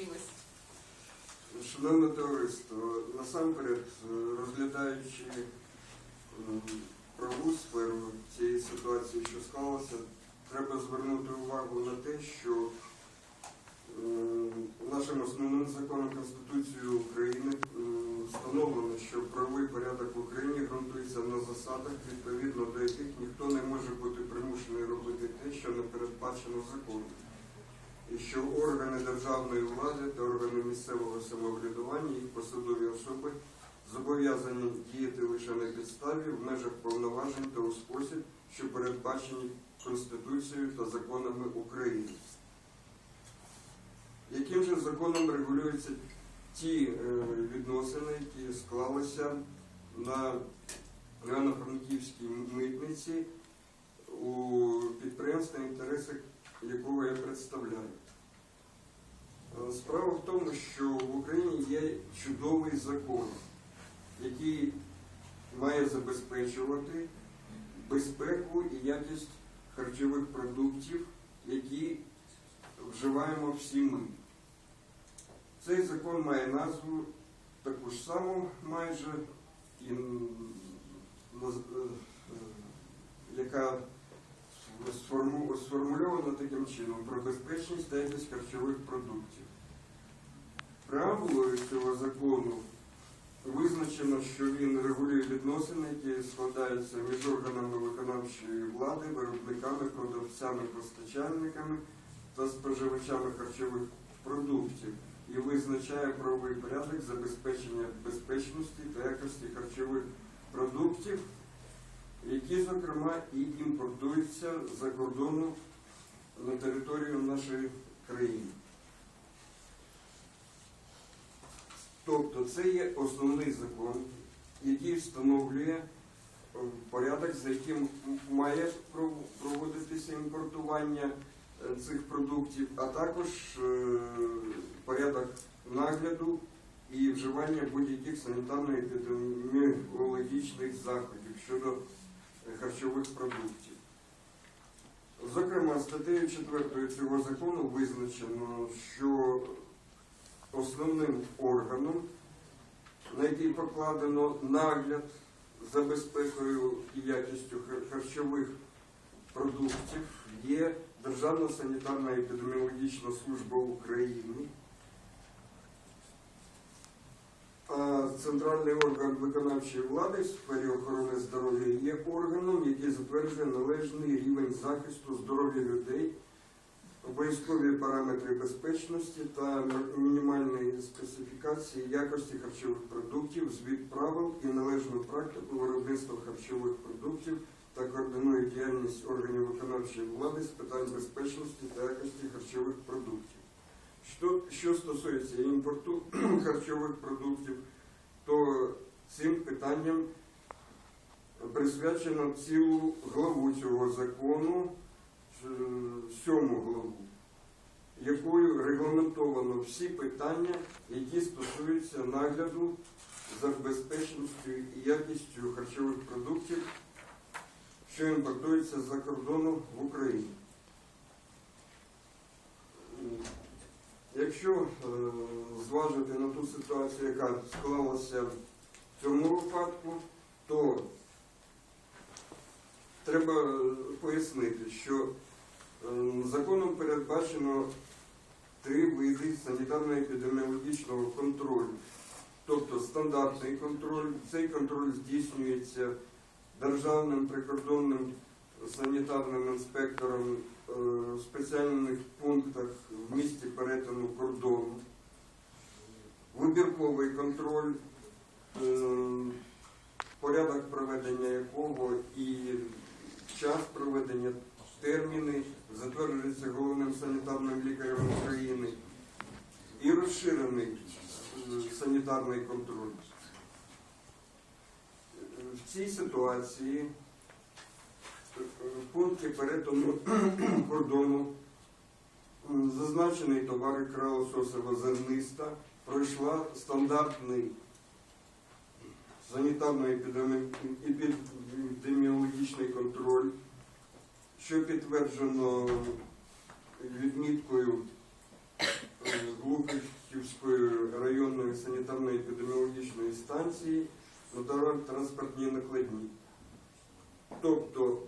случилось? Шановне товариство, насамперед, е, розглядаючи праву сферу цієї ситуації, що склалася, треба звернути увагу на те, що нашим основним законом Конституцією України встановлено, що правовий порядок в Україні ґрунтується на засадах, відповідно до яких ніхто не може бути примушений робити те, що не передбачено законом що органи державної влади та органи місцевого самоврядування, їх посадові особи зобов'язані діяти лише на підставі в межах повноважень та у спосіб, що передбачені Конституцією та законами України. Яким же законом регулюються ті е, відносини, які склалися на Івано-Франківській митниці у підприємства, інтереси якого я представляю. Е, Справа в тому, що в Україні є чудовий закон, який має забезпечувати безпеку і якість харчових продуктів, які вживаємо всі ми. Цей закон має назву таку ж саму майже, е, е, яка сформульовано таким чином про безпечність та якість харчових продуктів. Преамбулою цього закону визначено, що він регулює відносини, які складаються між органами виконавчої влади, виробниками, продавцями, постачальниками та споживачами харчових продуктів і визначає правовий порядок забезпечення безпечності та якості харчових продуктів які, зокрема, і імпортуються за кордону на територію нашої країни. Тобто це є основний закон, який встановлює е, порядок, за яким має проводитися імпортування е, цих продуктів, а також е, порядок нагляду і вживання будь-яких санітарно-епідеміологічних заходів щодо харчових продуктів. Зокрема, статтею 4 цього закону визначено, що основним органом, на який покладено нагляд за безпекою і якістю харчових продуктів, є Державна санітарна епідеміологічна служба України. А Центральний орган виконавчої влади в сфері охорони здоров'я є органом, який затверджує належний рівень захисту здоров'я людей, обов'язкові параметри безпечності та мінімальної специфікації якості харчових продуктів, звіт правил і належну практику виробництва харчових продуктів та координує діяльність органів виконавчої влади з питань безпечності та якості харчових продуктів. Що, що стосується імпорту харчових продуктів, то цим питанням присвячено цілу главу цього закону, е, сьому главу, якою регламентовано всі питання, які стосуються нагляду за безпечністю і якістю харчових продуктів, що імпортуються за кордону в Україну. Якщо е, зважити на ту ситуацію, яка склалася в цьому випадку, то треба е, пояснити, що е, законом передбачено три види санітарно-епідеміологічного контролю. Тобто стандартний контроль, цей контроль здійснюється державним прикордонним санітарним інспектором е, в спеціальних пунктах в місті перетину кордону. Вибірковий контроль, е, порядок проведення якого і час проведення, терміни затверджуються головним санітарним лікарем України. І розширений е, санітарний контроль. В цій ситуації пункті перетину кордону зазначений товар ікра зерниста пройшла стандартний санітарно-епідеміологічний контроль, що підтверджено відміткою е, глухих Державної санітарно-епідеміологічної станції на транспортній накладні. Тобто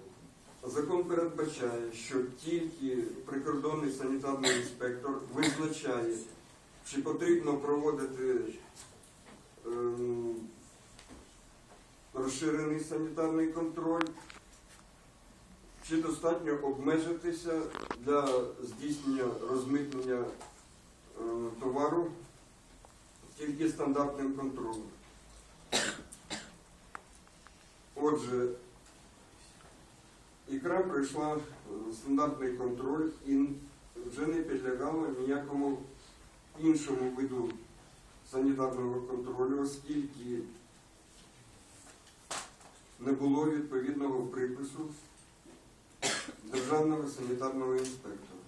закон передбачає, що тільки прикордонний санітарний інспектор визначає, чи потрібно проводити ем, розширений санітарний контроль, чи достатньо обмежитися для здійснення розмитнення е, товару тільки стандартним контролем. Отже, ікра пройшла е, стандартний контроль і вже не підлягала ніякому іншому виду санітарного контролю, оскільки не було відповідного припису Державного санітарного інспектора.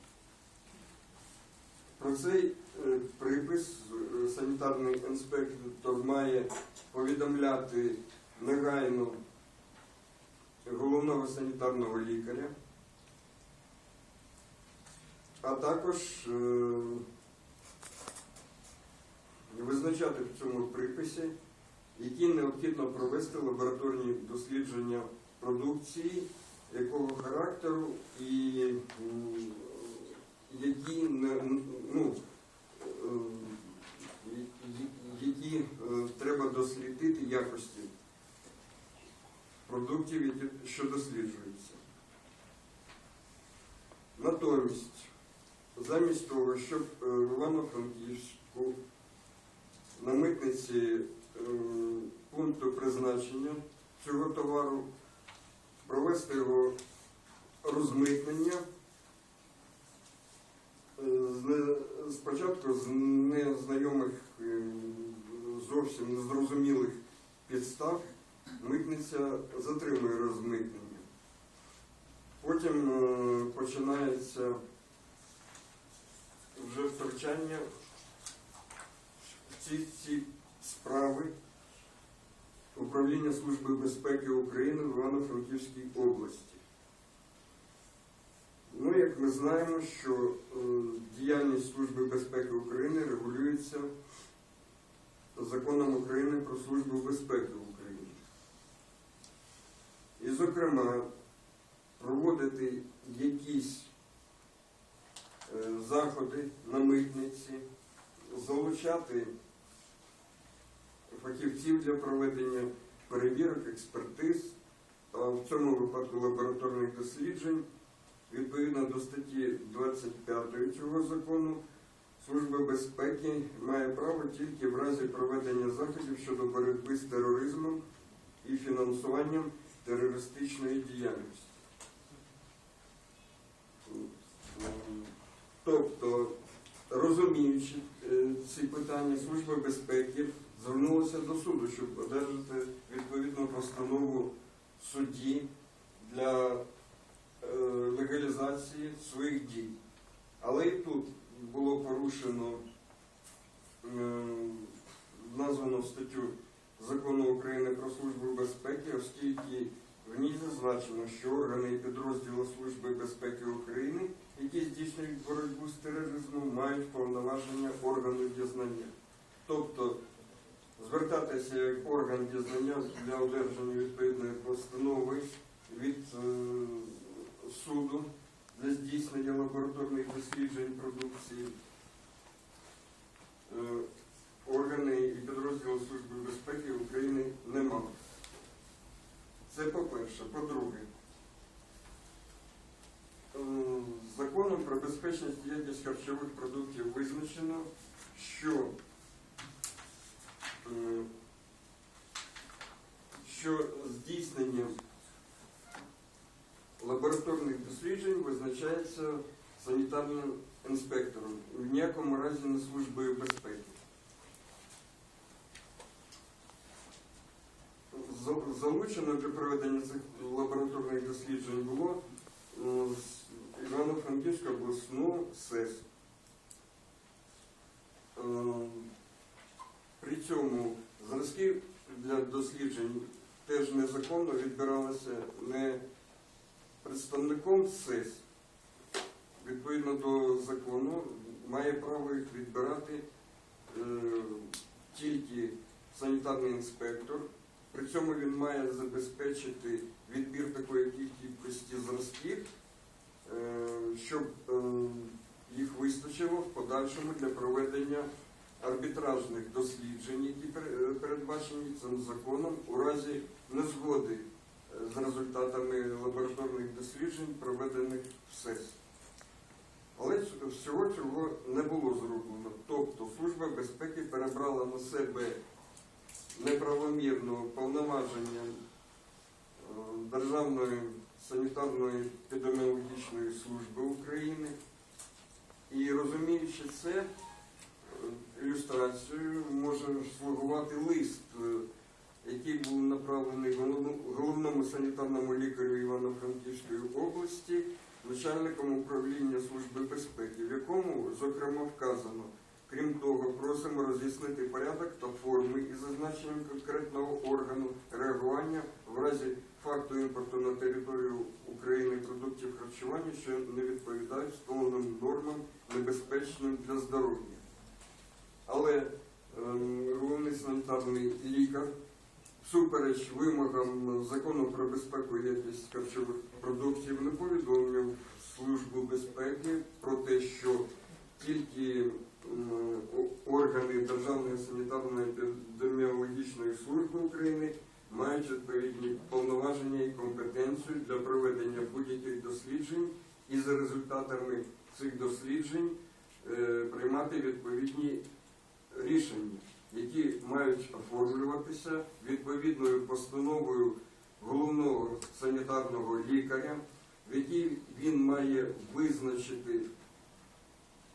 Про цей е, припис е, санітарний інспектор має повідомляти негайно головного санітарного лікаря, а також е, визначати в цьому приписі, які необхідно провести лабораторні дослідження продукції, якого характеру і які ну, е, які е, треба дослідити якості продуктів, що досліджуються. Натомість, замість того, щоб е, в Івано-Франківську на митниці е, пункту призначення цього товару провести його розмитнення е, спочатку з незнайомих е, зовсім незрозумілих підстав митниця затримує розмитнення. Потім е, починається вже втручання в ці, ці справи Управління Служби безпеки України в Івано-Франківській області. Ну, як ми знаємо, що е, діяльність Служби безпеки України регулюється законом України про Службу безпеки. І, зокрема, проводити якісь е, заходи на митниці, залучати фахівців для проведення перевірок, експертиз, в цьому випадку лабораторних досліджень, відповідно до статті 25 цього закону, Служба безпеки має право тільки в разі проведення заходів щодо боротьби з тероризмом і фінансуванням терористичної діяльності. Тобто, розуміючи е, ці питання, Служба безпеки звернулася до суду, щоб одержати відповідну постанову судді для е, легалізації своїх дій. Але і тут було порушено названу статтю Закону України про службу безпеки, оскільки в ній зазначено, що органи і підрозділи Служби безпеки України, які здійснюють боротьбу з тероризмом, мають повноваження органу дізнання. Тобто звертатися як орган дізнання для одержання відповідної постанови від е, суду для здійснення лабораторних досліджень продукції. Е, Органи і підрозділи Служби безпеки України не мали. Це по-перше. По-друге, законом про безпечність і якість харчових продуктів визначено, що що здійснення лабораторних досліджень визначається санітарним інспектором, в ніякому разі не службою безпеки. За- Залучено для проведення цих лабораторних досліджень було е, з Івано-Франківську обласну СЕС. Е, При цьому зразки для досліджень теж незаконно відбиралися не представником СЕС. Відповідно до закону має право їх відбирати е, тільки санітарний інспектор. При цьому він має забезпечити відбір такої кількості зразків, е, щоб е, їх вистачило в подальшому для проведення арбітражних досліджень, які е, передбачені цим законом у разі незгоди з результатами лабораторних досліджень, проведених в СЕС. Але всього цього не було зроблено. Тобто Служба безпеки перебрала на себе неправомірно повноваження е, Державної санітарної епідеміологічної служби України. І розуміючи це, е, ілюстрацією може слугувати лист, е, який був направлений головному санітарному лікарю Івано-Франківської області, начальником управління Служби безпеки, в якому, зокрема, вказано, крім того, просимо роз'яснити порядок та форми із зазначенням конкретного органу реагування в разі факту імпорту на територію України продуктів харчування, що не відповідають встановленим нормам, небезпечним для здоров'я. Але ем, головний санітарний лікар всупереч вимогам закону про безпеку якість харчових продуктів не повідомив Службу безпеки про те, що тільки органи Державної санітарної епідеміологічної служби України мають відповідні повноваження і компетенцію для проведення будь-яких досліджень і за результатами цих досліджень е, приймати відповідні рішення, які мають оформлюватися відповідною постановою головного санітарного лікаря, в якій він має визначити,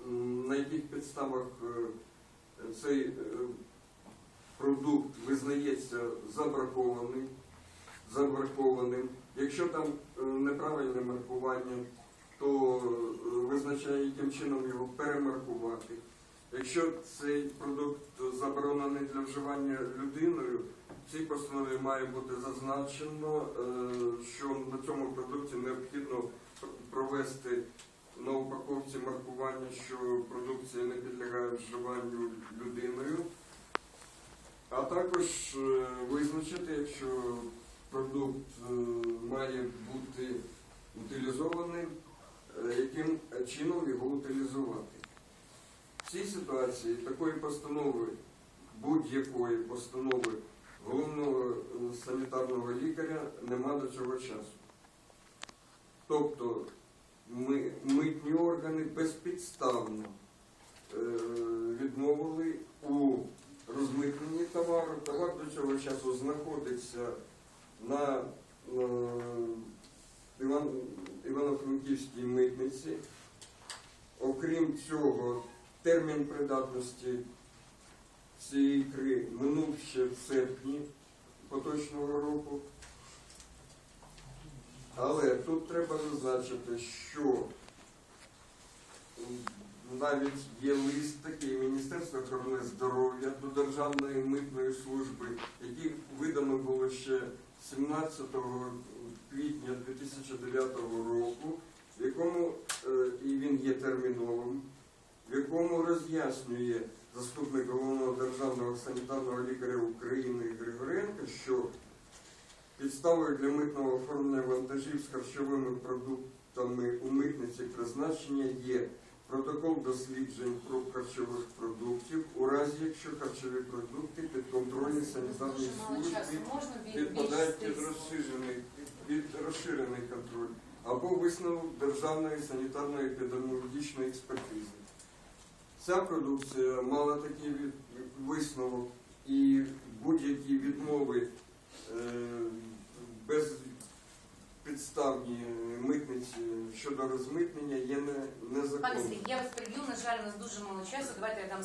на яких підставах е, цей е, продукт визнається забракований, забракованим. Якщо там е, неправильне маркування, то визначає, яким чином його перемаркувати. Якщо цей продукт заборонений для вживання людиною, в цій постанові має бути зазначено, що на цьому продукті необхідно провести на упаковці маркування, що продукція не підлягає вживанню людиною, а також е, визначити, якщо продукт е, має бути утилізований, е, яким чином його утилізувати. В цій ситуації такої постанови, будь-якої постанови головного санітарного лікаря нема до цього часу. Тобто митні органи безпідставно е, відмовили у розмитненні товару. Товар до цього часу знаходиться на е, Івано-Франківській митниці. Окрім цього, термін придатності цієї ікри минув ще в серпні поточного року. Але тут треба зазначити, що навіть є лист такий Міністерства охорони здоров'я до Державної митної служби, який видано було ще 17 квітня 2009 року, в якому е, і він є терміновим, в якому роз'яснює заступник головного державного санітарного лікаря України Григоренко, що підставою для митного оформлення вантажів з харчовими продуктами у митниці призначення є протокол досліджень проб харчових продуктів у разі, якщо харчові продукти підконтрольні санітарній службі більш підпадають під розширений, під розширений контроль або висновок Державної санітарної епідеміологічної експертизи. Ця продукція мала такий від- висновок і будь-які відмови е, безпідставні митниці щодо розмитнення є не, Пане незаконними. Сергій, я вас переб'ю. На жаль, у нас дуже мало часу. Давайте я дам